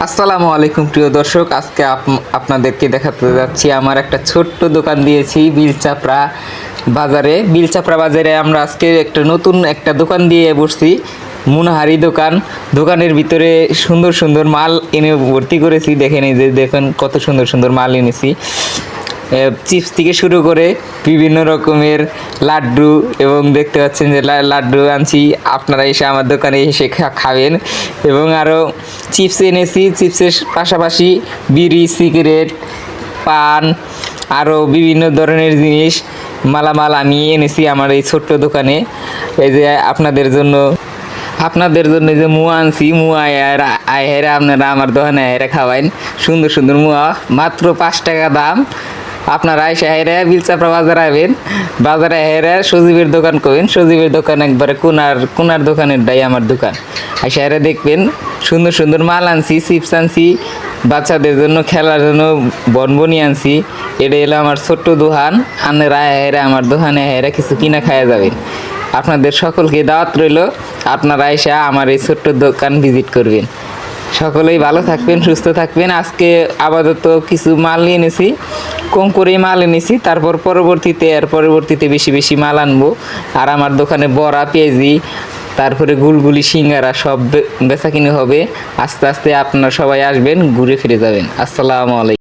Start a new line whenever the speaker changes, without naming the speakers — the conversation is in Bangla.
আসসালামু আলাইকুম, প্রিয় দর্শক। আজকে আপ- আপনাদেরকে দেখাতে যাচ্ছি। আমার একটা ছোট্ট দোকান দিয়েছি বিলচাপড়া বাজারে। বিলচাপড়া বাজারে আমরা আজকে একটা নতুন একটা দোকান দিয়ে বসছি, মুনাহারি দোকান। দোকানের ভিতরে সুন্দর সুন্দর মাল এনে ভর্তি করেছি। দেখেন এই যে, দেখেন কত সুন্দর সুন্দর মাল এনেছি। চিপস থেকে শুরু করে বিভিন্ন রকমের লাড্ডু এবং দেখতে পাচ্ছেন যে লাড্ডু আনছি। আপনারা এসে আমার দোকানে এসে খাবেন। এবং আরও চিপস এনেছি। চিপসের পাশাপাশি বিড়ি, সিগারেট, পান আরও বিভিন্ন ধরনের জিনিস, মালামাল আমি এনেছি আমার এই ছোট্ট দোকানে। এই যে আপনাদের জন্য আপনাদের জন্য যে মুয়া আনছি, মুয়া আয়েরা আপনারা আমার দোকানে আয়েরা খাওয়াইন। সুন্দর সুন্দর মুয়া, মাত্র পাঁচ টাকা দাম। আপনারা হেরে বিলচাপড়া বাজার আইবেন। বাজারে হেরে সজীবের দোকান কবেন সজীবের দোকান একবারে কোনার কোনার দোকানের ডাই আমার দোকান। এসে হেরে দেখবেন সুন্দর সুন্দর মাল আনছি, চিপস আনছি, বাচ্চাদের জন্য, খেলার জন্য বনবনি আনছি। এটা এলো আমার ছোট্ট দোকান। আনেরা হেরে আমার দোকানে হেরে কিছু কিনা খাওয়া যাবেন। আপনাদের সকলকে দাওয়াত রইল। আপনারা এসে আমার এই ছোট্ট দোকান ভিজিট করবেন। সকলেই ভালো থাকবেন, সুস্থ থাকবেন। আজকে আপাতত কিছু মাল নিয়ে এনেছি। কম মাল এনেছি, তারপর পরবর্তীতে আর পরবর্তীতে বেশি বেশি মাল আনব। আর আমার দোকানে বড়া, পেঁয়াজি, তারপরে গুলগুলি, সিঙ্গারা সব বেচা কিনে হবে। আস্তে আস্তে আপনারা সবাই আসবেন, ঘুরে ফিরে যাবেন। আসসালামু আলাইকুম।